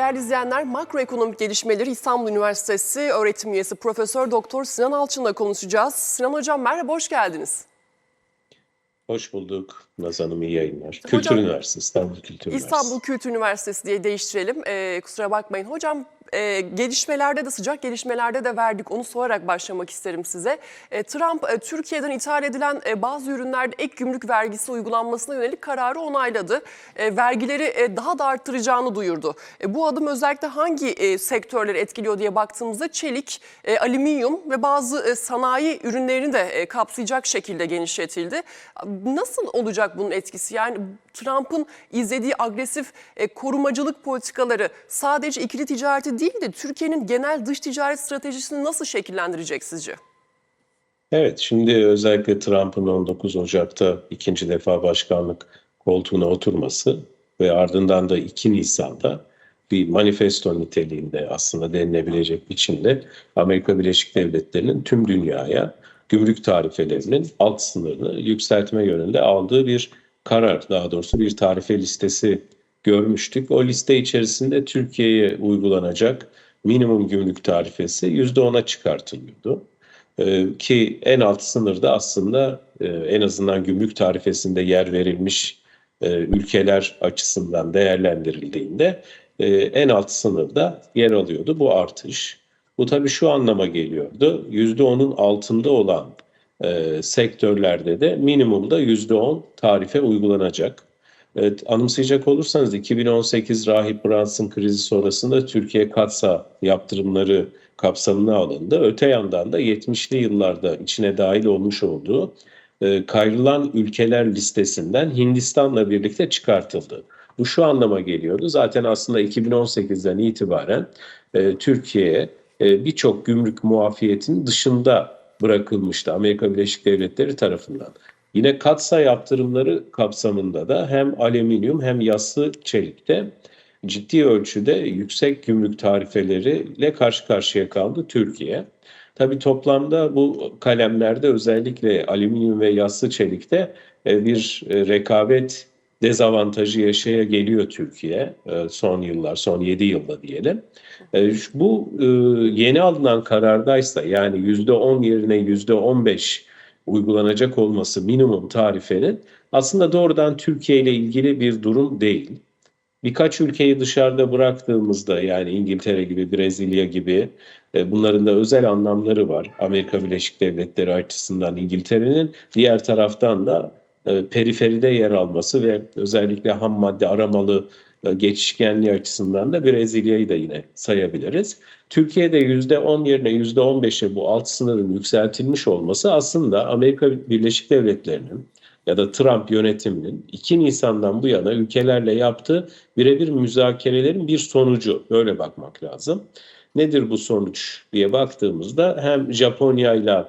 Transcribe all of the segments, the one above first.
değerli izleyenler. Makroekonomik gelişmeleri İstanbul Üniversitesi öğretim üyesi Profesör Doktor Sinan Alçın'la konuşacağız. Sinan Hocam merhaba, hoş geldiniz. Hoş bulduk Naz Hanım, iyi yayınlar. Kültür Hocam, Üniversitesi, İstanbul Kültür Üniversitesi. İstanbul Kültür Üniversitesi diye değiştirelim. Ee, kusura bakmayın. Hocam e, gelişmelerde de sıcak gelişmelerde de verdik. Onu sorarak başlamak isterim size. E, Trump e, Türkiye'den ithal edilen e, bazı ürünlerde ek gümrük vergisi uygulanmasına yönelik kararı onayladı. E, vergileri e, daha da arttıracağını duyurdu. E, bu adım özellikle hangi e, sektörleri etkiliyor diye baktığımızda çelik, e, alüminyum ve bazı e, sanayi ürünlerini de e, kapsayacak şekilde genişletildi. Nasıl olacak bunun etkisi? Yani Trump'ın izlediği agresif e, korumacılık politikaları sadece ikili ticareti değil de Türkiye'nin genel dış ticaret stratejisini nasıl şekillendirecek sizce? Evet, şimdi özellikle Trump'ın 19 Ocak'ta ikinci defa başkanlık koltuğuna oturması ve ardından da 2 Nisan'da bir manifesto niteliğinde aslında denilebilecek biçimde Amerika Birleşik Devletleri'nin tüm dünyaya gümrük tarifelerinin alt sınırını yükseltme yönünde aldığı bir karar, daha doğrusu bir tarife listesi görmüştük. O liste içerisinde Türkiye'ye uygulanacak minimum gümrük tarifesi %10'a çıkartılıyordu. Ee, ki en alt sınırda aslında e, en azından gümrük tarifesinde yer verilmiş e, ülkeler açısından değerlendirildiğinde e, en alt sınırda yer alıyordu bu artış. Bu tabii şu anlama geliyordu. %10'un altında olan e, sektörlerde de minimumda %10 tarife uygulanacak. Evet, anımsayacak olursanız 2018 Rahip Brunson krizi sonrasında Türkiye katsa yaptırımları kapsamına alındı. Öte yandan da 70'li yıllarda içine dahil olmuş olduğu e, kayrılan ülkeler listesinden Hindistan'la birlikte çıkartıldı. Bu şu anlama geliyordu. Zaten aslında 2018'den itibaren e, Türkiye'ye e, birçok gümrük muafiyetinin dışında bırakılmıştı Amerika Birleşik Devletleri tarafından. Yine katsa yaptırımları kapsamında da hem alüminyum hem yassı çelikte ciddi ölçüde yüksek gümrük tarifeleriyle karşı karşıya kaldı Türkiye. Tabi toplamda bu kalemlerde özellikle alüminyum ve yassı çelikte e, bir e, rekabet dezavantajı yaşaya geliyor Türkiye e, son yıllar, son 7 yılda diyelim. Bu yeni alınan karardaysa yani %10 yerine %15 uygulanacak olması minimum tarifenin aslında doğrudan Türkiye ile ilgili bir durum değil. Birkaç ülkeyi dışarıda bıraktığımızda yani İngiltere gibi, Brezilya gibi e, bunların da özel anlamları var. Amerika Birleşik Devletleri açısından İngiltere'nin diğer taraftan da e, periferide yer alması ve özellikle ham madde aramalı geçişkenliği açısından da Brezilya'yı da yine sayabiliriz. Türkiye'de %10 yerine %15'e bu alt sınırın yükseltilmiş olması aslında Amerika Birleşik Devletleri'nin ya da Trump yönetiminin 2 Nisan'dan bu yana ülkelerle yaptığı birebir müzakerelerin bir sonucu. Böyle bakmak lazım. Nedir bu sonuç diye baktığımızda hem Japonya ile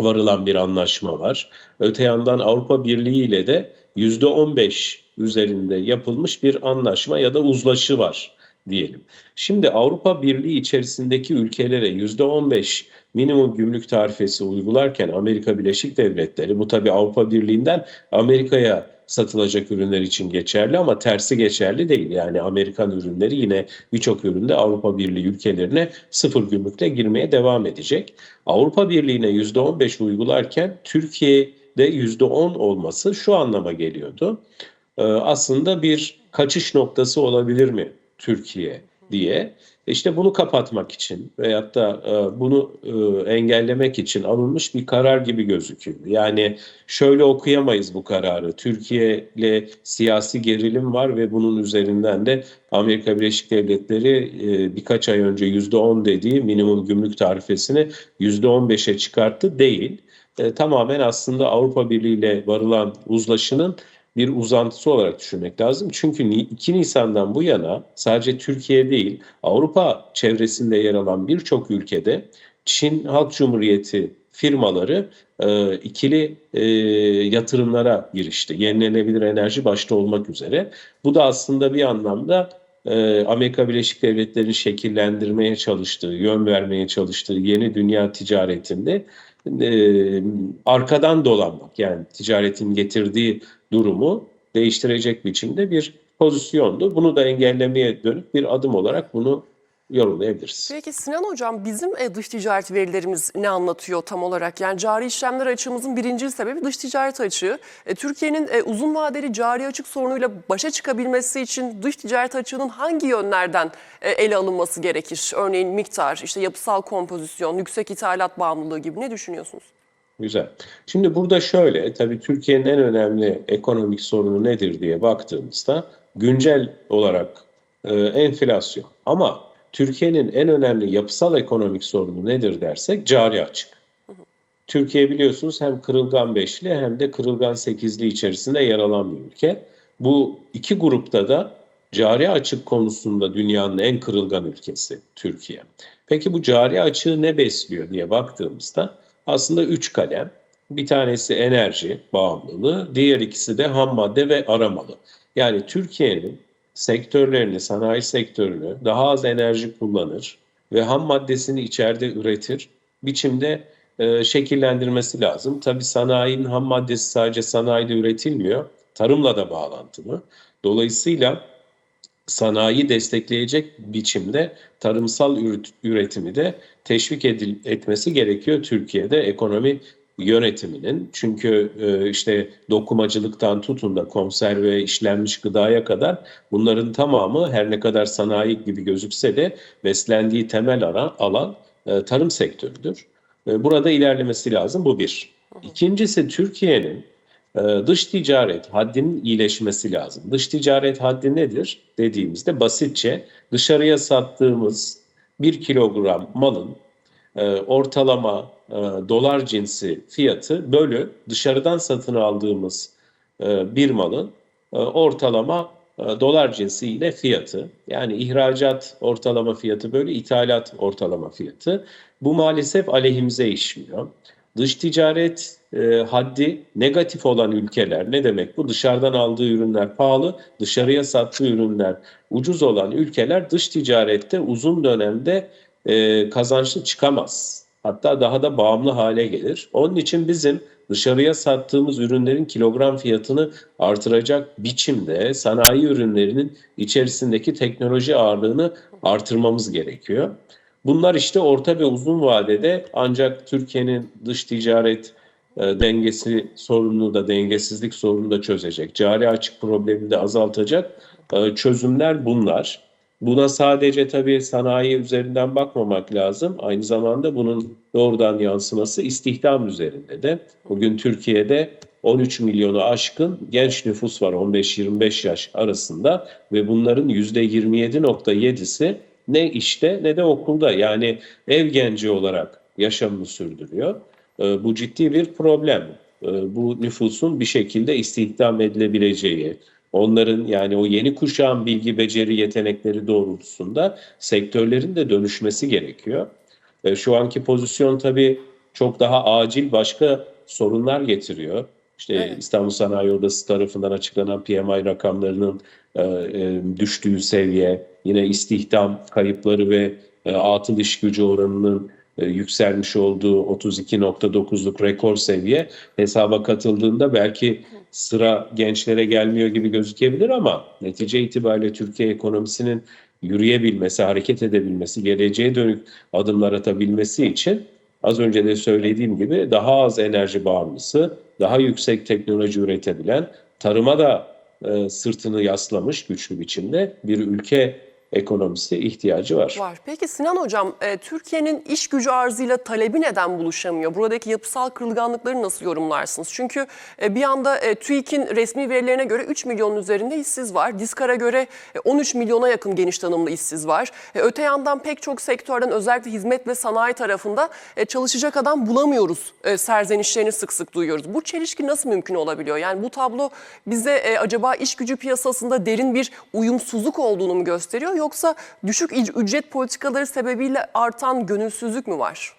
varılan bir anlaşma var. Öte yandan Avrupa Birliği ile de %15 üzerinde yapılmış bir anlaşma ya da uzlaşı var diyelim. Şimdi Avrupa Birliği içerisindeki ülkelere %15 minimum gümrük tarifesi uygularken Amerika Birleşik Devletleri bu tabi Avrupa Birliği'nden Amerika'ya satılacak ürünler için geçerli ama tersi geçerli değil. Yani Amerikan ürünleri yine birçok üründe Avrupa Birliği ülkelerine sıfır gümrükle girmeye devam edecek. Avrupa Birliği'ne %15 uygularken Türkiye'de %10 olması şu anlama geliyordu. Ee, aslında bir kaçış noktası olabilir mi Türkiye diye. İşte bunu kapatmak için veyahut da e, bunu e, engellemek için alınmış bir karar gibi gözüküyor. Yani şöyle okuyamayız bu kararı. Türkiye ile siyasi gerilim var ve bunun üzerinden de Amerika Birleşik Devletleri e, birkaç ay önce %10 dediği minimum gümrük tarifesini %15'e çıkarttı değil. Tamamen aslında Avrupa Birliği ile varılan uzlaşının bir uzantısı olarak düşünmek lazım. Çünkü 2 Nisan'dan bu yana sadece Türkiye değil Avrupa çevresinde yer alan birçok ülkede Çin Halk Cumhuriyeti firmaları e, ikili e, yatırımlara girişti. Yenilenebilir enerji başta olmak üzere. Bu da aslında bir anlamda e, Amerika Birleşik Devletleri'nin şekillendirmeye çalıştığı, yön vermeye çalıştığı yeni dünya ticaretinde e, arkadan dolanmak yani ticaretin getirdiği durumu değiştirecek biçimde bir pozisyondu. Bunu da engellemeye dönük bir adım olarak bunu yorumlayabiliriz. Peki Sinan Hocam bizim e, dış ticaret verilerimiz ne anlatıyor tam olarak? Yani cari işlemler açığımızın birinci sebebi dış ticaret açığı. E, Türkiye'nin e, uzun vadeli cari açık sorunuyla başa çıkabilmesi için dış ticaret açığının hangi yönlerden e, ele alınması gerekir? Örneğin miktar, işte yapısal kompozisyon, yüksek ithalat bağımlılığı gibi ne düşünüyorsunuz? Güzel. Şimdi burada şöyle, tabii Türkiye'nin en önemli ekonomik sorunu nedir diye baktığımızda güncel olarak e, enflasyon. Ama Türkiye'nin en önemli yapısal ekonomik sorunu nedir dersek cari açık. Türkiye biliyorsunuz hem kırılgan beşli hem de kırılgan sekizli içerisinde yer alan bir ülke. Bu iki grupta da cari açık konusunda dünyanın en kırılgan ülkesi Türkiye. Peki bu cari açığı ne besliyor diye baktığımızda aslında üç kalem. Bir tanesi enerji bağımlılığı, diğer ikisi de ham madde ve aramalı. Yani Türkiye'nin sektörlerini, sanayi sektörünü daha az enerji kullanır ve ham maddesini içeride üretir biçimde e, şekillendirmesi lazım. Tabii sanayinin ham maddesi sadece sanayide üretilmiyor, tarımla da bağlantılı. Dolayısıyla sanayi destekleyecek biçimde tarımsal üret- üretimi de teşvik edil- etmesi gerekiyor Türkiye'de ekonomi yönetiminin. Çünkü e, işte dokumacılıktan tutun da konserve işlenmiş gıdaya kadar bunların tamamı her ne kadar sanayi gibi gözükse de beslendiği temel ara- alan e, tarım sektörüdür. E, Burada ilerlemesi lazım bu bir. İkincisi Türkiye'nin Dış ticaret haddinin iyileşmesi lazım. Dış ticaret haddi nedir dediğimizde basitçe dışarıya sattığımız bir kilogram malın ortalama e, dolar cinsi fiyatı bölü dışarıdan satın aldığımız e, bir malın e, ortalama dolar cinsi ile fiyatı. Yani ihracat ortalama fiyatı bölü ithalat ortalama fiyatı. Bu maalesef aleyhimize işliyor. Dış ticaret e, haddi negatif olan ülkeler ne demek bu? Dışarıdan aldığı ürünler pahalı, dışarıya sattığı ürünler ucuz olan ülkeler dış ticarette uzun dönemde e, kazançlı çıkamaz. Hatta daha da bağımlı hale gelir. Onun için bizim dışarıya sattığımız ürünlerin kilogram fiyatını artıracak biçimde sanayi ürünlerinin içerisindeki teknoloji ağırlığını artırmamız gerekiyor. Bunlar işte orta ve uzun vadede ancak Türkiye'nin dış ticaret e, dengesi sorununu da dengesizlik sorununu da çözecek. Cari açık problemini de azaltacak e, çözümler bunlar. Buna sadece tabii sanayi üzerinden bakmamak lazım. Aynı zamanda bunun doğrudan yansıması istihdam üzerinde de. Bugün Türkiye'de 13 milyonu aşkın genç nüfus var 15-25 yaş arasında ve bunların %27.7'si ne işte ne de okulda yani ev genci olarak yaşamını sürdürüyor. E, Bu ciddi bir problem. E, Bu nüfusun bir şekilde istihdam edilebileceği, onların yani o yeni kuşağın bilgi, beceri, yetenekleri doğrultusunda sektörlerin de dönüşmesi gerekiyor. E, Şu anki pozisyon tabii çok daha acil başka sorunlar getiriyor. İşte Evet. İstanbul Sanayi Odası tarafından açıklanan PMI rakamlarının e, e, düştüğü seviye, yine istihdam kayıpları ve e, atıl iş gücü oranının yükselmiş olduğu 32.9'luk rekor seviye. Hesaba katıldığında belki sıra gençlere gelmiyor gibi gözükebilir ama netice itibariyle Türkiye ekonomisinin yürüyebilmesi, hareket edebilmesi, geleceğe dönük adımlar atabilmesi için az önce de söylediğim gibi daha az enerji bağımlısı, daha yüksek teknoloji üretebilen, tarıma da e, sırtını yaslamış güçlü biçimde bir ülke ekonomisi ihtiyacı var. Var. Peki Sinan Hocam, e, Türkiye'nin iş gücü arzıyla talebi neden buluşamıyor? Buradaki yapısal kırılganlıkları nasıl yorumlarsınız? Çünkü e, bir yanda e, TÜİK'in resmi verilerine göre 3 milyonun üzerinde işsiz var. Diskar'a göre e, 13 milyona yakın geniş tanımlı işsiz var. E, öte yandan pek çok sektörden özellikle hizmet ve sanayi tarafında e, çalışacak adam bulamıyoruz e, serzenişlerini sık sık duyuyoruz. Bu çelişki nasıl mümkün olabiliyor? Yani bu tablo bize e, acaba iş gücü piyasasında derin bir uyumsuzluk olduğunu mu gösteriyor? Yoksa düşük ücret politikaları sebebiyle artan gönülsüzlük mü var?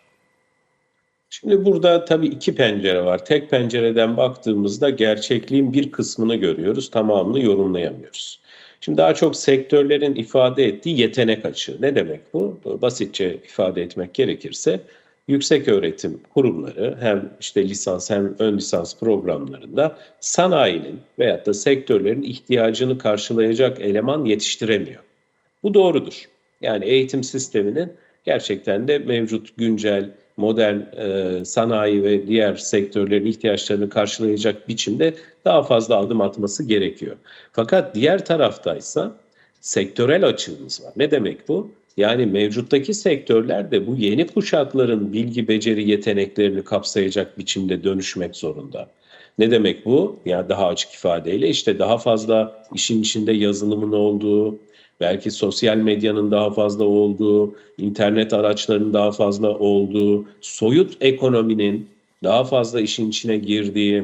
Şimdi burada tabii iki pencere var. Tek pencereden baktığımızda gerçekliğin bir kısmını görüyoruz, tamamını yorumlayamıyoruz. Şimdi daha çok sektörlerin ifade ettiği yetenek açığı. Ne demek bu? Basitçe ifade etmek gerekirse yüksek öğretim kurumları hem işte lisans hem ön lisans programlarında sanayinin veyahut da sektörlerin ihtiyacını karşılayacak eleman yetiştiremiyor. Bu doğrudur. Yani eğitim sisteminin gerçekten de mevcut güncel modern e, sanayi ve diğer sektörlerin ihtiyaçlarını karşılayacak biçimde daha fazla adım atması gerekiyor. Fakat diğer taraftaysa sektörel açığımız var. Ne demek bu? Yani mevcuttaki sektörler de bu yeni kuşakların bilgi, beceri, yeteneklerini kapsayacak biçimde dönüşmek zorunda. Ne demek bu? Yani daha açık ifadeyle işte daha fazla işin içinde yazılımın olduğu, belki sosyal medyanın daha fazla olduğu, internet araçlarının daha fazla olduğu, soyut ekonominin daha fazla işin içine girdiği,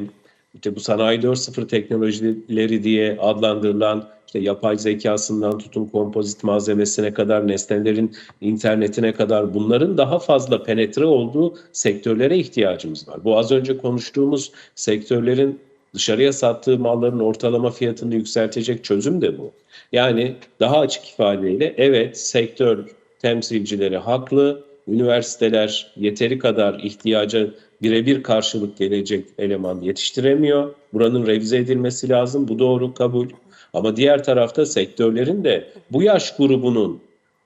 işte bu sanayi 4.0 teknolojileri diye adlandırılan işte yapay zekasından tutun kompozit malzemesine kadar, nesnelerin internetine kadar bunların daha fazla penetre olduğu sektörlere ihtiyacımız var. Bu az önce konuştuğumuz sektörlerin dışarıya sattığı malların ortalama fiyatını yükseltecek çözüm de bu. Yani daha açık ifadeyle evet sektör temsilcileri haklı, üniversiteler yeteri kadar ihtiyaca birebir karşılık gelecek eleman yetiştiremiyor. Buranın revize edilmesi lazım. Bu doğru kabul. Ama diğer tarafta sektörlerin de bu yaş grubunun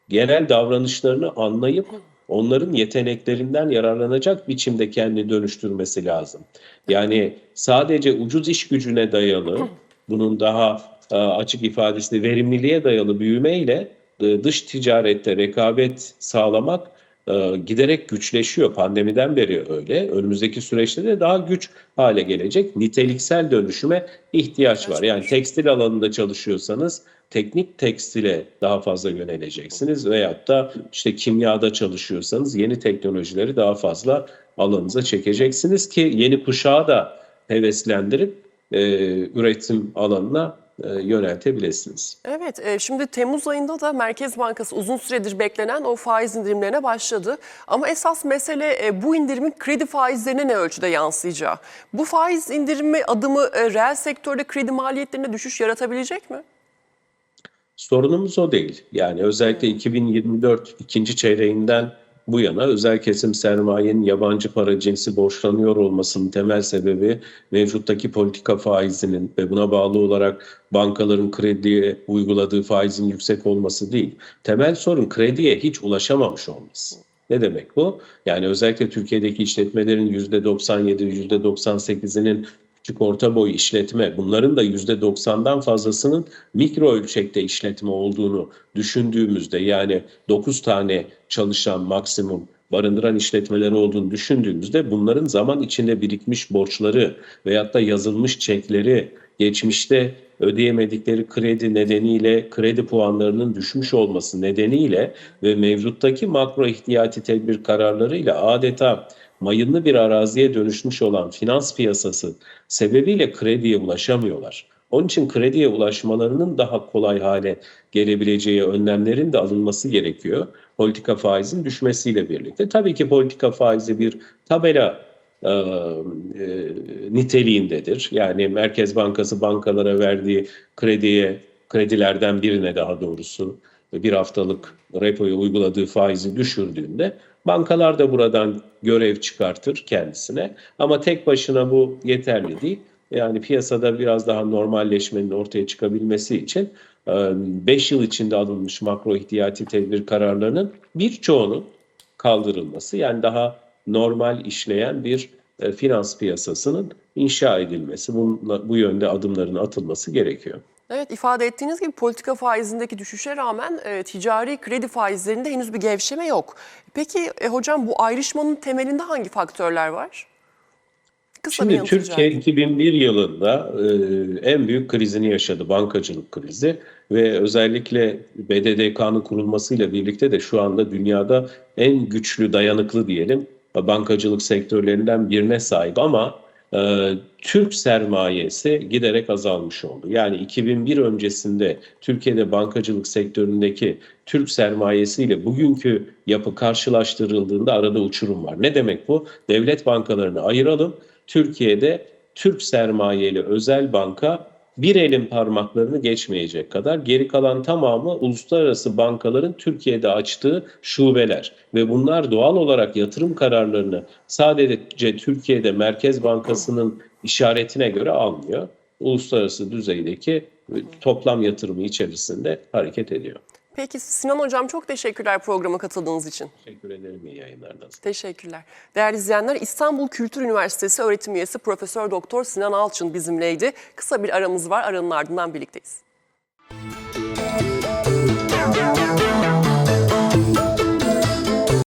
genel davranışlarını anlayıp onların yeteneklerinden yararlanacak biçimde kendini dönüştürmesi lazım. Yani sadece ucuz iş gücüne dayalı, bunun daha e, açık ifadesi verimliliğe dayalı büyümeyle e, dış ticarette rekabet sağlamak e, giderek güçleşiyor. Pandemiden beri öyle. Önümüzdeki süreçte de daha güç hale gelecek. Niteliksel dönüşüme ihtiyaç var. Yani tekstil alanında çalışıyorsanız teknik tekstile daha fazla yöneleceksiniz veyahut da işte kimyada çalışıyorsanız yeni teknolojileri daha fazla alanınıza çekeceksiniz ki yeni kuşağı da heveslendirip e, üretim alanına yöneltebilirsiniz. Evet, e, şimdi Temmuz ayında da Merkez Bankası uzun süredir beklenen o faiz indirimlerine başladı. Ama esas mesele e, bu indirimin kredi faizlerine ne ölçüde yansıyacağı. Bu faiz indirimi adımı e, reel sektörde kredi maliyetlerine düşüş yaratabilecek mi? Sorunumuz o değil. Yani özellikle 2024 ikinci çeyreğinden bu yana özel kesim sermayenin yabancı para cinsi borçlanıyor olmasının temel sebebi mevcuttaki politika faizinin ve buna bağlı olarak bankaların krediye uyguladığı faizin yüksek olması değil. Temel sorun krediye hiç ulaşamamış olması. Ne demek bu? Yani özellikle Türkiye'deki işletmelerin %97, %98'inin küçük orta boy işletme bunların da %90'dan fazlasının mikro ölçekte işletme olduğunu düşündüğümüzde yani 9 tane çalışan maksimum barındıran işletmeleri olduğunu düşündüğümüzde bunların zaman içinde birikmiş borçları veyahut da yazılmış çekleri geçmişte ödeyemedikleri kredi nedeniyle kredi puanlarının düşmüş olması nedeniyle ve mevcuttaki makro ihtiyati tedbir kararlarıyla adeta mayınlı bir araziye dönüşmüş olan finans piyasası sebebiyle krediye ulaşamıyorlar. Onun için krediye ulaşmalarının daha kolay hale gelebileceği önlemlerin de alınması gerekiyor. Politika faizin düşmesiyle birlikte. Tabii ki politika faizi bir tabela e, e, niteliğindedir. Yani Merkez Bankası bankalara verdiği krediye, kredilerden birine daha doğrusu bir haftalık repoya uyguladığı faizi düşürdüğünde bankalar da buradan görev çıkartır kendisine. Ama tek başına bu yeterli değil. Yani piyasada biraz daha normalleşmenin ortaya çıkabilmesi için 5 yıl içinde alınmış makro ihtiyati tedbir kararlarının birçoğunun kaldırılması yani daha normal işleyen bir e, finans piyasasının inşa edilmesi, bununla, bu yönde adımların atılması gerekiyor. Evet ifade ettiğiniz gibi politika faizindeki düşüşe rağmen e, ticari kredi faizlerinde henüz bir gevşeme yok. Peki e, hocam bu ayrışmanın temelinde hangi faktörler var? Kısa Şimdi Türkiye edeyim. 2001 yılında e, en büyük krizini yaşadı, bankacılık krizi ve özellikle BDDK'nın kurulmasıyla birlikte de şu anda dünyada en güçlü, dayanıklı diyelim bankacılık sektörlerinden birine sahip ama e, Türk sermayesi giderek azalmış oldu. Yani 2001 öncesinde Türkiye'de bankacılık sektöründeki Türk sermayesiyle bugünkü yapı karşılaştırıldığında arada uçurum var. Ne demek bu? Devlet bankalarını ayıralım. Türkiye'de Türk sermayeli özel banka bir elin parmaklarını geçmeyecek kadar geri kalan tamamı uluslararası bankaların Türkiye'de açtığı şubeler ve bunlar doğal olarak yatırım kararlarını sadece Türkiye'de Merkez Bankası'nın işaretine göre almıyor. Uluslararası düzeydeki toplam yatırımı içerisinde hareket ediyor. Peki Sinan Hocam çok teşekkürler programa katıldığınız için. Teşekkür ederim iyi yayınlar Teşekkürler. Değerli izleyenler İstanbul Kültür Üniversitesi öğretim üyesi Profesör Doktor Sinan Alçın bizimleydi. Kısa bir aramız var aranın ardından birlikteyiz. Müzik